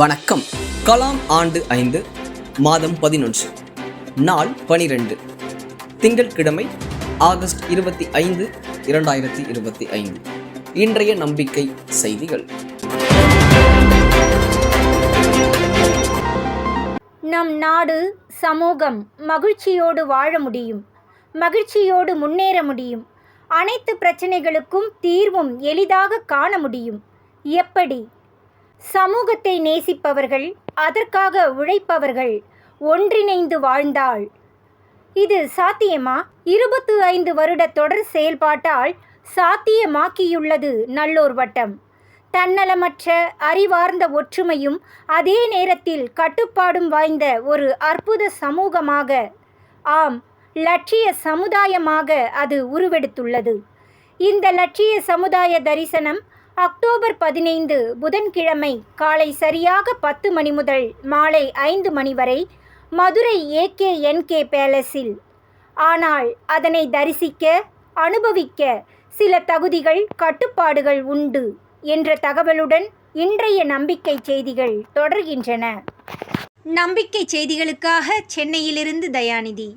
வணக்கம். கலாம் ஆண்டு ஐந்து மாதம் பதினொன்று. நாள் பனிரெண்டு. திங்கட்கிழமை ஆகஸ்ட் இருபத்தி ஐந்து இரண்டாயிரத்தி இருபத்தி ஐந்து. இன்றைய நம்பிக்கை செய்திகள். நம் நாடு சமூகம் மகிழ்ச்சியோடு வாழ முடியும் மகிழ்ச்சியோடு முன்னேற முடியும் அனைத்து பிரச்சனைகளுக்கும் தீர்வும் எளிதாக காண முடியும். எப்படி? சமூகத்தை நேசிப்பவர்கள் அதற்காக உழைப்பவர்கள் ஒன்றிணைந்து வாழ்ந்தால் இது சாத்தியமா? இருபத்து ஐந்து வருட தொடர் செயல்பாட்டால் சாத்தியமாக்கியுள்ளது நல்லோர் வட்டம். தன்னலமற்ற அறிவார்ந்த ஒற்றுமையும் அதே நேரத்தில் கட்டுப்பாடும் வாய்ந்த ஒரு அற்புத சமூகமாக ஆம் லட்சிய சமுதாயமாக அது உருவெடுத்துள்ளது. இந்த லட்சிய சமுதாய தரிசனம் அக்டோபர் பதினைந்து புதன்கிழமை காலை சரியாக பத்து மணி முதல் மாலை ஐந்து மணி வரை மதுரை ஏகே என்கே பேலஸில். ஆனால் அதனை தரிசிக்க அனுபவிக்க சில தகுதிகள் கட்டுப்பாடுகள் உண்டு என்ற தகவலுடன் இன்றைய நம்பிக்கை செய்திகள் தொடர்கின்றன. நம்பிக்கை செய்திகளுக்காக சென்னையிலிருந்து தயாநிதி.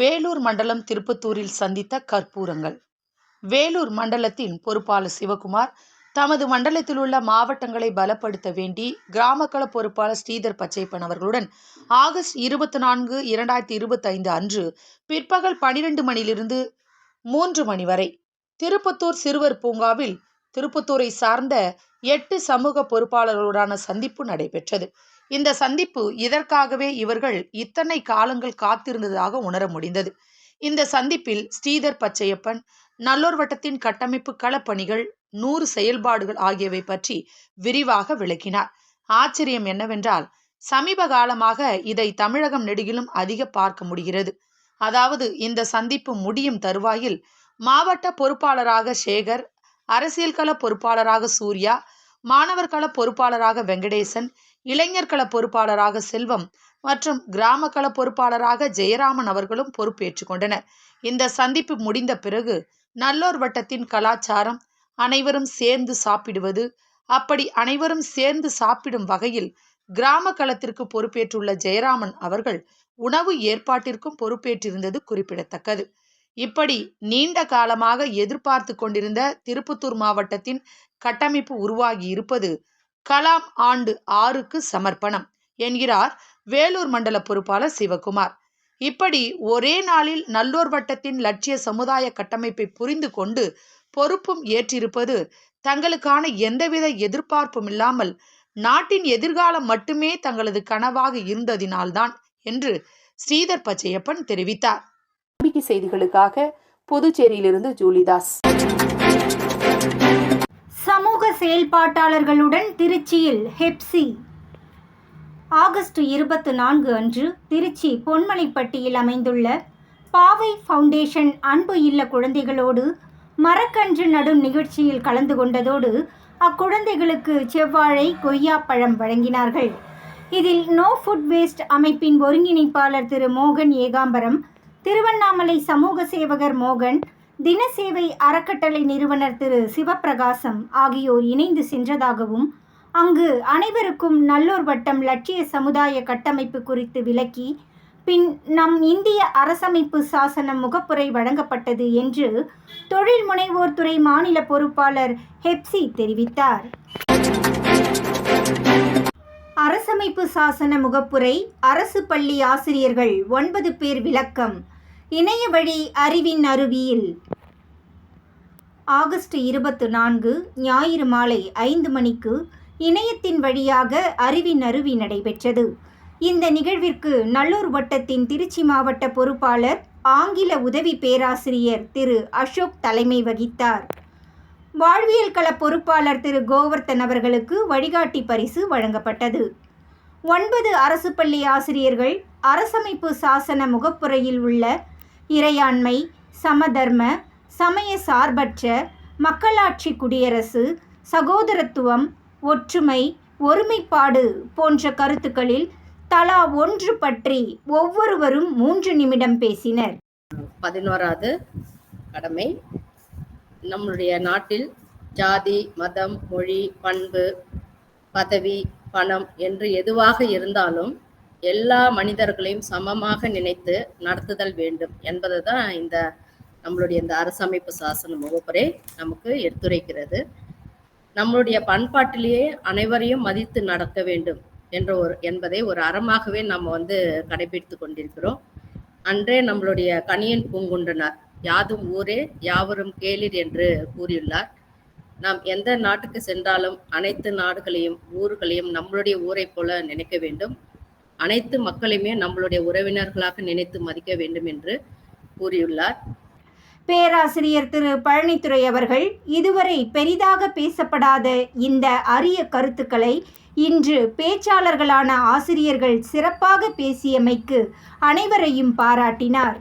வேலூர் மண்டலம் திருப்பத்தூரில் சந்தித்த கற்பூரங்கள். வேலூர் மண்டலத்தின் பொறுப்பாளர் சிவகுமார் தமது மண்டலத்தில் உள்ள மாவட்டங்களை பலப்படுத்த வேண்டி கிராமக்கள பொறுப்பாளர் ஸ்ரீதர் பச்சைப்பன் அவர்களுடன் ஆகஸ்ட் இருபத்தி நான்கு இரண்டாயிரத்தி இருபத்தி ஐந்து அன்று பிற்பகல் பனிரெண்டு மணியிலிருந்து மூன்று மணி வரை திருப்பத்தூர் சிறுவர் பூங்காவில் திருப்பத்தூரை சார்ந்த எட்டு சமூக பொறுப்பாளர்களுடான சந்திப்பு நடைபெற்றது. இந்த சந்திப்பு இதற்காகவே இவர்கள் இத்தனை காலங்கள் காத்திருந்ததாக உணர முடிந்தது. இந்த சந்திப்பில் ஸ்ரீதர் பச்சையப்பன் நல்லோர் வட்டத்தின் கட்டமைப்பு களப்பணிகள் நூறு செயல்பாடுகள் ஆகியவை பற்றி விரிவாக விளக்கினார். ஆச்சரியம் என்னவென்றால் சமீப காலமாக இதை தமிழகம் நெடுகிலும் அதிக பார்க்க முடிகிறது. அதாவது இந்த சந்திப்பு முடியும் தருவாயில் மாவட்ட பொறுப்பாளராக சேகர் அரசியல் கள பொறுப்பாளராக சூர்யா மாணவர் கள பொறுப்பாளராக வெங்கடேசன் இளைஞர் கள பொறுப்பாளராக செல்வம் மற்றும் கிராம கள பொறுப்பாளராக ஜெயராமன் அவர்களும் பொறுப்பேற்றுக் கொண்டனர். இந்த சந்திப்பு முடிந்த பிறகு நல்லோர் வட்டத்தின் கலாச்சாரம் அனைவரும் சேர்ந்து சாப்பிடுவது அப்படி அனைவரும் சேர்ந்து சாப்பிடும் வகையில் கிராம களத்திற்கு பொறுப்பேற்றுள்ள ஜெயராமன் அவர்கள் உணவு ஏற்பாட்டிற்கும் பொறுப்பேற்றிருந்தது குறிப்பிடத்தக்கது. இப்படி நீண்ட காலமாக எதிர்பார்த்து கொண்டிருந்த திருப்பத்தூர் மாவட்டத்தின் கட்டமைப்பு உருவாகி இருப்பது கலாம் ஆண்டு ஆறுக்கு சமர்ப்பணம் என்கிறார் வேலூர் மண்டல பொறுப்பாளர் சிவகுமார். இப்படி ஒரே நாளில் நல்லோர் வட்டத்தின் லட்சிய சமுதாய கட்டமைப்பை புரிந்து கொண்டு பொறுப்பும் ஏற்றிருப்பது தங்களுக்கான எந்தவித எதிர்பார்ப்பும் இல்லாமல் நாட்டின் எதிர்காலம் மட்டுமே தங்களது கனவாக இருந்ததினால்தான் என்று ஸ்ரீதர் பச்சையப்பன் தெரிவித்தார். நம்பிக்கை செய்திகளுக்காக புதுச்சேரியிலிருந்து ஜூலிதாஸ். சமூக செயல்பாட்டாளர்களுடன் திருச்சியில் ஹெப்சி. ஆகஸ்ட் இருபத்து நான்கு அன்று திருச்சி பொன்மலைப்பட்டியில் அமைந்துள்ள பாவை ஃபவுண்டேஷன் அன்பு இல்ல குழந்தைகளோடு மரக்கன்று நடும் நிகழ்ச்சியில் கலந்து கொண்டதோடு அக்குழந்தைகளுக்கு செவ்வாழை கொய்யாப்பழம் வழங்கினார்கள். இதில் நோ ஃபுட் வேஸ்ட் அமைப்பின் ஒருங்கிணைப்பாளர் திரு மோகன் ஏகாம்பரம் திருவண்ணாமலை சமூக சேவகர் மோகன் தினசேவை அறக்கட்டளை நிறுவனர் திரு சிவப்பிரகாசம் ஆகியோர் இணைந்து சென்றதாகவும் அங்கு அனைவருக்கும் நல்லோர் வட்டம் லட்சிய சமுதாய கட்டமைப்பு குறித்து விளக்கி பின் நம் இந்திய அரசமைப்பு சாசனம் முகப்புரை வழங்கப்பட்டது என்று தொழில் முனைவோர் துறை மாநில பொறுப்பாளர் ஹெப்சி தெரிவித்தார். அரசமைப்பு சாசன முகப்புரை அரசு பள்ளி ஆசிரியர்கள் ஒன்பது பேர் விளக்கம். இணைய வழி அறிவின் அருவியில். ஆகஸ்ட் இருபத்து நான்கு ஞாயிறு மாலை ஐந்து மணிக்கு இணையத்தின் வழியாக அறிவின் அருவி நடைபெற்றது. இந்த நிகழ்விற்கு நல்லூர் வட்டத்தின் திருச்சி மாவட்ட பொறுப்பாளர் ஆங்கில உதவி பேராசிரியர் திரு அசோக் தலைமை வகித்தார். வாழ்வியல் கள பொறுப்பாளர் திரு கோவர்த்தன் அவர்களுக்கு வழிகாட்டி பரிசு வழங்கப்பட்டது. ஒன்பது அரசு பள்ளி ஆசிரியர்கள் அரசமைப்பு சாசன முகப்புரையில் உள்ள இறையாண்மை சமதர்ம சமய சார்பற்ற மக்களாட்சி குடியரசு சகோதரத்துவம் ஒற்றுமை ஒருமைப்பாடு போன்ற கருத்துக்களில் தலா ஒன்று பற்றி ஒவ்வொருவரும் மூன்று நிமிடம் பேசினர். பதினோராவது கடமை. நம்முடைய நாட்டில் ஜாதி மதம் மொழி பண்பு பதவி பணம் என்று எதுவாக இருந்தாலும் எல்லா மனிதர்களையும் சமமாக நினைத்து நடத்துதல் வேண்டும் என்பது தான் இந்த நம்மளுடைய இந்த அரசமைப்பு சாசன முகப்புரை நமக்கு எடுத்துரைக்கிறது. நம்மளுடைய பண்பாட்டிலேயே அனைவரையும் மதித்து நடக்க வேண்டும் என்ற ஒரு என்பதை ஒரு அறமாகவே நம்ம வந்து கடைபிடித்து கொண்டிருக்கிறோம். அன்றே நம்மளுடைய கணியன் பூங்குன்றனார். யாதும் ஊரே யாவரும் கேளிர் என்று கூறியுள்ளார். நாம் எந்த நாட்டுக்கு சென்றாலும் அனைத்து நாடுகளையும் ஊர்களையும் நம்மளுடைய ஊரைப் போல நினைக்க வேண்டும். அனைத்து மக்களையுமே நம்மளுடைய உறவினர்களாக நினைத்து மதிக்க வேண்டும் என்று கூறியுள்ளார். பேராசிரியர் திரு பழனித்துறை அவர்கள் இதுவரை பெரிதாக பேசப்படாத இந்த அரிய கருத்துக்களை இன்று பேச்சாளர்களான ஆசிரியர்கள் சிறப்பாக பேசியமைக்கு அனைவரையும் பாராட்டினார்.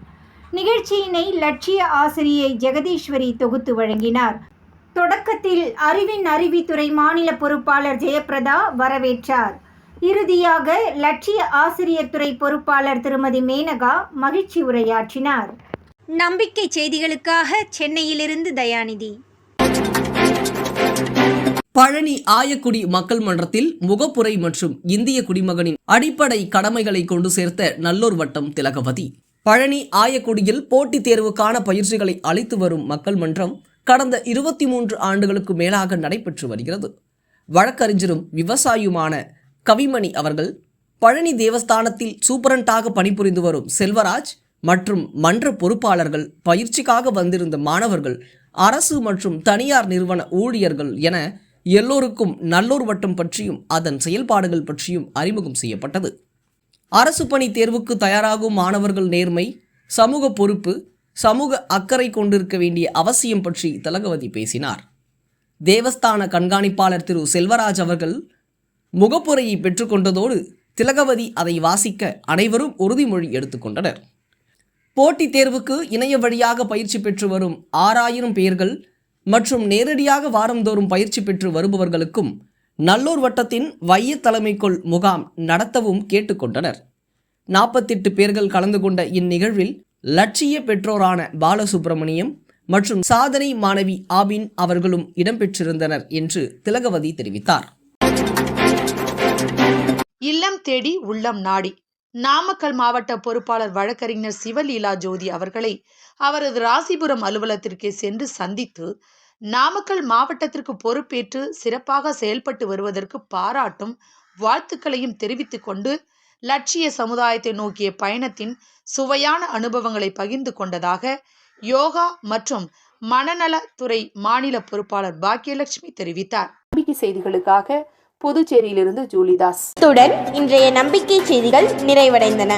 நிகழ்ச்சியினை லட்சிய ஆசிரியை ஜெகதீஸ்வரி தொகுத்து வழங்கினார். தொடக்கத்தில் அறிவின் அறிவித்துறை மாநில பொறுப்பாளர் ஜெயபிரதா வரவேற்றார். இறுதியாக லட்சிய ஆசிரியர் துறை பொறுப்பாளர் திருமதி மேனகா மகிழ்ச்சி உரையாற்றினார். நம்பிக்கை செய்திகளுக்காக சென்னையிலிருந்து தயாநிதி. பழனி ஆயக்குடி மக்கள் மன்றத்தில் முகப்புரை மற்றும் இந்திய குடிமகனின் அடிப்படை கடமைகளை கொண்டு சேர்த்த நல்லூர் வட்டம் திலகவதி. பழனி ஆயக்குடியில் போட்டித் தேர்வுக்கான பயிற்சிகளை அளித்து வரும் மக்கள் மன்றம் கடந்த இருபத்தி மூன்று ஆண்டுகளுக்கு மேலாக நடைபெற்று வருகிறது. வழக்கறிஞரும் விவசாயியுமான கவிமணி அவர்கள் பழனி தேவஸ்தானத்தில் சூப்பரண்டாக பணிபுரிந்து வரும் செல்வராஜ் மற்றும் மன்ற பொறுப்பாளர்கள் பயிற்சிக்காக வந்திருந்த மாணவர்கள் அரசு மற்றும் தனியார் நிறுவன ஊழியர்கள் என எல்லோருக்கும் நல்லோர் வட்டம் பற்றியும் அதன் செயல்பாடுகள் பற்றியும் அறிமுகம் செய்யப்பட்டது. அரசு பணி தேர்வுக்கு தயாராகும் மாணவர்கள் நேர்மை சமூக பொறுப்பு சமூக அக்கறை கொண்டிருக்க வேண்டிய அவசியம் பற்றி திலகவதி பேசினார். தேவஸ்தான கண்காணிப்பாளர் திரு செல்வராஜ் அவர்கள் முகப்புரையை பெற்றுக்கொண்டதோடு திலகவதி அதை வாசிக்க அனைவரும் உறுதிமொழி எடுத்துக்கொண்டனர் போட்டித் தேர்வுக்கு இணைய வழியாக பயிற்சி பெற்று வரும் ஆறாயிரம் பேர்கள் மற்றும் நேரடியாக வாரந்தோறும் பயிற்சி பெற்று வருபவர்களுக்கும் நல்லூர் வட்டத்தின் வைய தலைமைக்குள் முகாம் நடத்தவும் கேட்டுக்கொண்டனர். நாற்பத்தெட்டு பேர்கள் கலந்து கொண்ட இந்நிகழ்வில் லட்சிய பெற்றோரான பாலசுப்பிரமணியம் மற்றும் சாதனை மாணவி ஆபின் அவர்களும் இடம்பெற்றிருந்தனர் என்று திலகவதி தெரிவித்தார். இல்லம் தேடி உள்ளம் நாடி. நாமக்கல் மாவட்ட பொறுப்பாளர் வழக்கறிஞர் சிவலீலா ஜோதி அவர்களை அவரது ராசிபுரம் அலுவலகத்திற்கே சென்று சந்தித்து நாமக்கல் மாவட்டத்திற்கு பொறுப்பேற்று சிறப்பாக செயல்பட்டு வருவதற்கு பாராட்டும் வாழ்த்துக்களையும் தெரிவித்துக் கொண்டு லட்சிய சமுதாயத்தை நோக்கிய பயணத்தின் சுவையான அனுபவங்களை பகிர்ந்து கொண்டதாக யோகா மற்றும் மனநலத்துறை மாநில பொறுப்பாளர் பாக்கியலட்சுமி தெரிவித்தார். செய்திகளுக்காக புதுச்சேரியிலிருந்து ஜூலிதாஸ். இத்துடன் இன்றைய நம்பிக்கை செய்திகள் நிறைவடைந்தன.